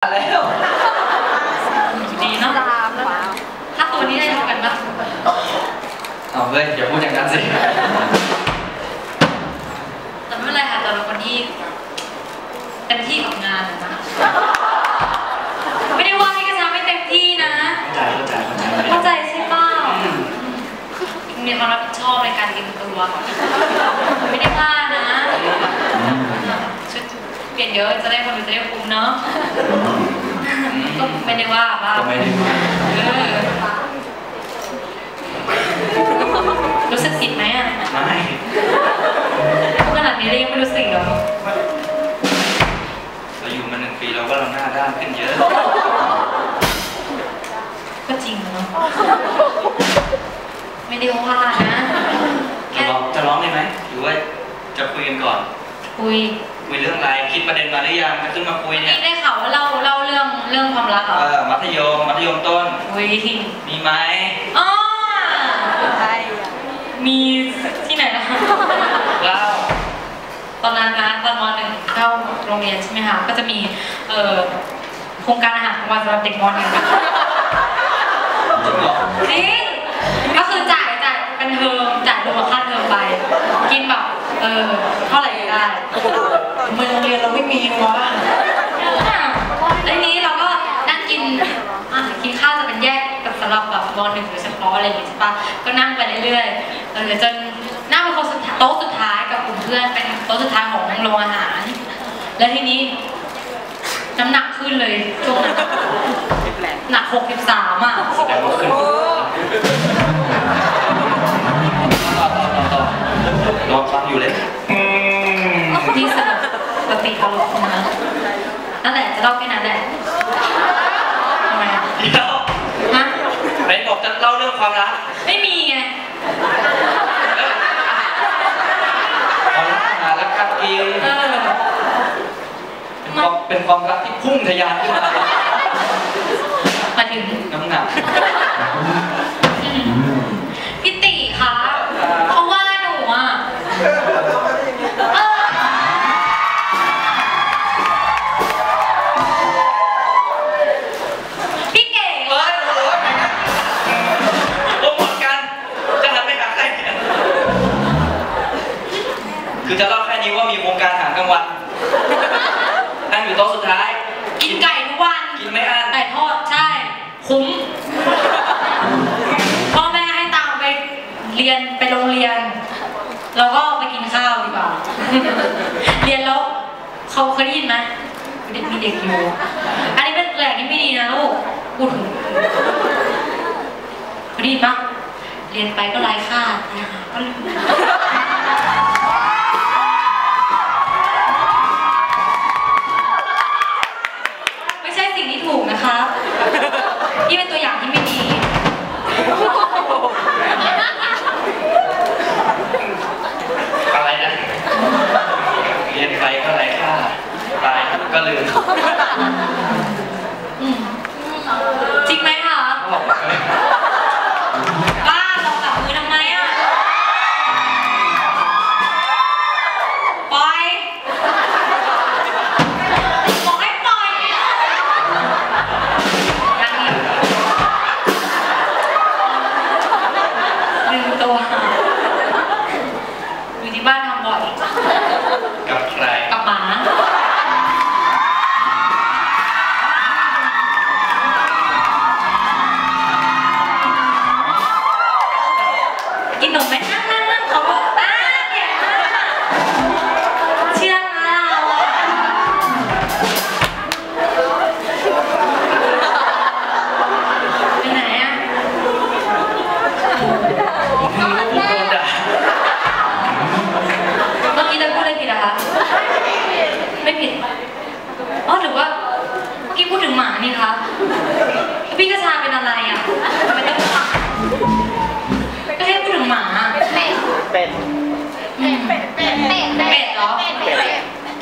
แล้วดีเนาะถ้าตัวนี้ได้เท่ากันปะเอาเว้ยอย่าพูดอย่างนั้นสิ แต่ไม่เป็นไรค่ะแต่เป็นคนที่เต็มที่กับงานนะไม่ได้ว่าพี่กระชาไม่เต็มที่นะ เข้าใจเข้าใจเข้าใจเข้าใจใช่เปล่ามีความรับผิดชอบในการเตรียมตัวไม่ได้พลาดนะชุ ดเปลี่ยนเยอะจะได้คนดูจะได้คุ้มเนาะก็ไม่ได้ว่าบ้าก็ไม่ได้ว่าเออรู้สึกผิดไหมอะไม่ขนาดนี้เรายังไม่รู้สึกเหรอเราอยู่มาหนึ่งปีเราก็เราหน้าด้านขึ้นเยอะก็จริงเนาะไม่ได้ว่านะจะแค่ร้องจะร้องได้ไหมหรือว่าจะคุยกันก่อนคุย คุยเรื่องอะไรคิดประเด็นมาหรือยังจะขึ้นมาคุยเนี่ยนี่ได้ข่าวว่าเล่าเล่าเรื่องเรื่องความรักเหรอเออมัธยมมัธยมต้นคุยมีไหมอ๋อมีที่ไหนนะเล่าตอนนั้นนะตอนมหนึ่งเข้าโรงเรียนใช่ไหมคะก็จะมีเอ่อโครงการอาหารกลางวันสำหรับเด็กมหนึ่งจริงเหรอจริงก็คือจ่ายจ่ายเป็นเทอมจ่ายรวมค่าเทอมไป กินแบบเออเท่าไหร่ก็ได้ เมืองโรงเรียนเราไม่มีวะแล้วทีนี้เราก็นั่งกินอะกินข้าวจะเป็นแยกกับสำหรับแบบมหนึ่งโดยเฉพาะอะไรอย่างงี้ใช่ปะก็นั่งไปเรื่อยๆเออจนนั่งเป็นคนสุดท้ายโต๊ะสุดท้ายกับกลุ่มเพื่อนเป็นโต๊ะสุดท้ายของโรงอาหาร แล้วทีนี้น้ำหนักขึ้นเลยช่วงนั้นหนัก63อะแสดงว่าขึ้น เดี๋ยวฮะไหนบอกจะเล่าเรื่องความรักไม่มีไงความรักอาหารรักการกินเออเป็นความเป็นความรักที่พุ่งทะยานขึ้นมามาถึงน้ำหนักพี่ นนั่งอยู่โต๊ะสุดท้าย กินไก่ทุกวันกินไม่อั้นไก่ทอดใช่ คุ้มพ่อแม่ให้ตังค์ไปเรียนไปโรงเรียน แล้วก็ไปกินข้าวดีกว่า เรียนแล้วเขาเคยได้ยินไหมเด็กมีเด็กอยู่อันนี้เป็นแหล่งที่ไม่ดีนะลูกพูดถึงเคยได้ยินปะเรียนไปก็ไร้ค่านะคะก็ลืม ก็ลืมอืม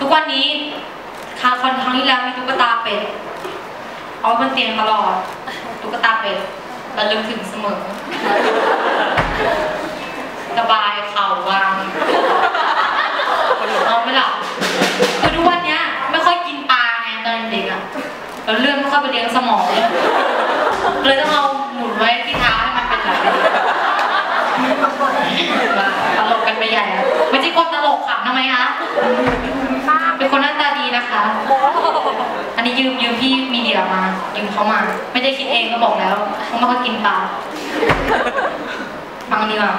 กวันนี้คาคอนครั้งที่แล้วมีตุ๊กตาเป็ดเอาบนเตียงตลอด ตุ๊กตาเป็ดระลึกถึงเสมอ สบายเข่าวางนอนไม่หลับคือทุกวันเนี้ยไม่ค่อยกินปลาไงตอนเด็กอะแล้วเลื่อดไม่ค่อยไปเลี้ยงสมองเลยต้องเอาหมุนไว้ที่เท้าให้มันเป็นแบบนี้ตลกกันไปใหญ่อะไม่ใช่คนตลกค่ะทำไมคะเป็นคนหน้าตาดีนะคะ อันนี้ยืมยืมพี่มีเดียมา ยืมเขามา ไม่ได้คิดเองก็บอกแล้วเขาไม่ค่อยกินปลาฟังดีกว่า